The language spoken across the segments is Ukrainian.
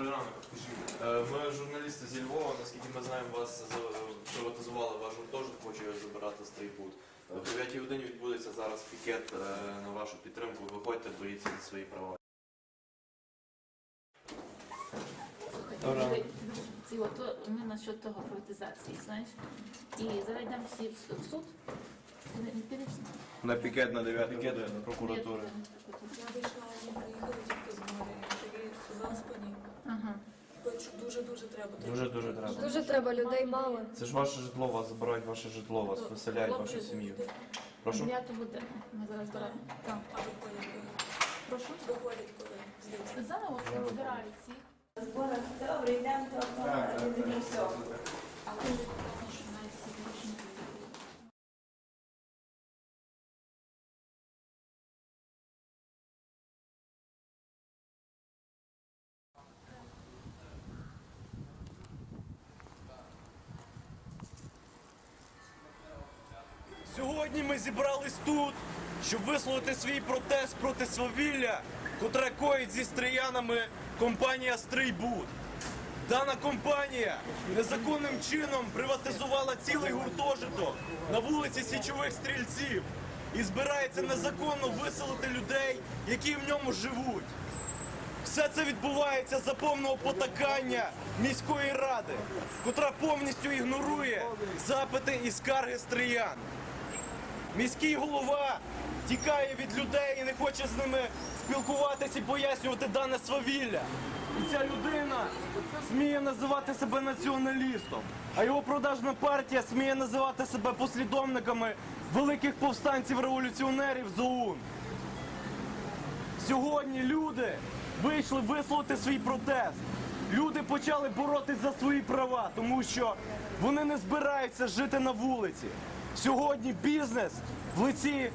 Добрий ранок. Е, Ми журналісти зі Львова, наскільки ми знаємо, вас приватизували ваш гуртожиток, хоче його забирати стрейбут. О 9 годині відбудеться зараз пікет е, на вашу підтримку. Виходьте, боріться за свої права. Слухайте, ці ми насчет того приватизації, знаєш. І зараз йдемо всі в суд. Не, не підеш? На пікет на 9 годину прокуратури. Дуже-дуже треба. Дуже дуже треба. Дуже треба, людей мало. Це ж ваше житло, вас забирають ваше житло, вас виселяють вашу сім'ю. Прошу. 9 годину. Ми зараз збираємо. Так. А виходять коли? Прошу. Виходять коли? Звідси. Зараз от збирають всі. Зборах добре, йдемо до все. Але тому що навіть всі гроші не буде. Сьогодні ми зібрались тут, щоб висловити свій протест проти свавілля, котре коїть зі стріянами компанія Стрийбуд. Дана компанія незаконним чином приватизувала цілий гуртожиток на вулиці Січових стрільців і збирається незаконно виселити людей, які в ньому живуть. Все це відбувається за повного потакання міської ради, котра повністю ігнорує запити і скарги стріян. Міський голова тікає від людей і не хоче з ними спілкуватися і пояснювати дане свавілля. І ця людина сміє називати себе націоналістом, а його продажна партія сміє називати себе послідовниками великих повстанців-революціонерів з ОУН. Сьогодні люди вийшли висловити свій протест. Люди почали боротись за свої права, тому що вони не збираються жити на вулиці. Сьогодні бізнес в лиці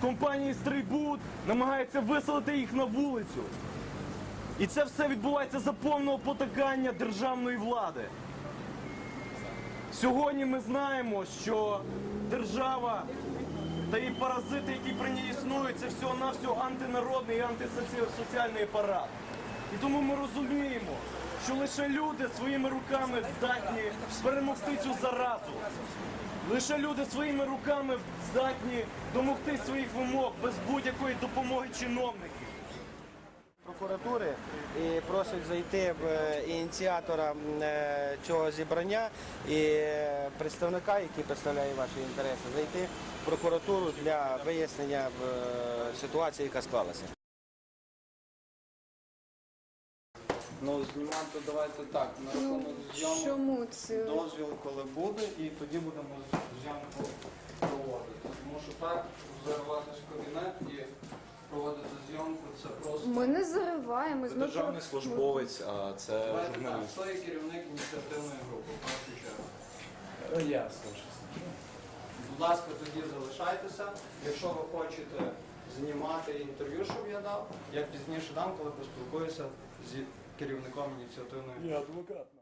компанії Стрейбуд намагається виселити їх на вулицю. І це все відбувається за повного потакання державної влади. Сьогодні ми знаємо, що держава та її паразити, які при ній існують, це всього-навсього антинародний і антисоціальний апарат. І тому ми розуміємо, що лише люди своїми руками здатні перемогти цю заразу. Лише люди своїми руками здатні домогти своїх вимог без будь-якої допомоги чиновників. прокуратури і просять зайти в е, ініціатора е, цього зібрання і представника, який представляє ваші інтереси, зайти в прокуратуру для вияснення е, ситуації, яка склалася. Ну, знімати давайте так, на рахунок зйомок Чому це? дозвіл коли буде, і тоді будемо зйомку проводити. Тому що так зариватись в кабінет і проводити зйомку це просто. Ми не зариваємо. ми Державний службовець, а це Давайте так, журналіст. хто є керівник ініціативної групи, в першу чергу. Я Будь ласка, тоді залишайтеся. Якщо ви хочете знімати інтерв'ю, щоб я дав, я пізніше дам, коли поспілкуюся з керівником ініціативної.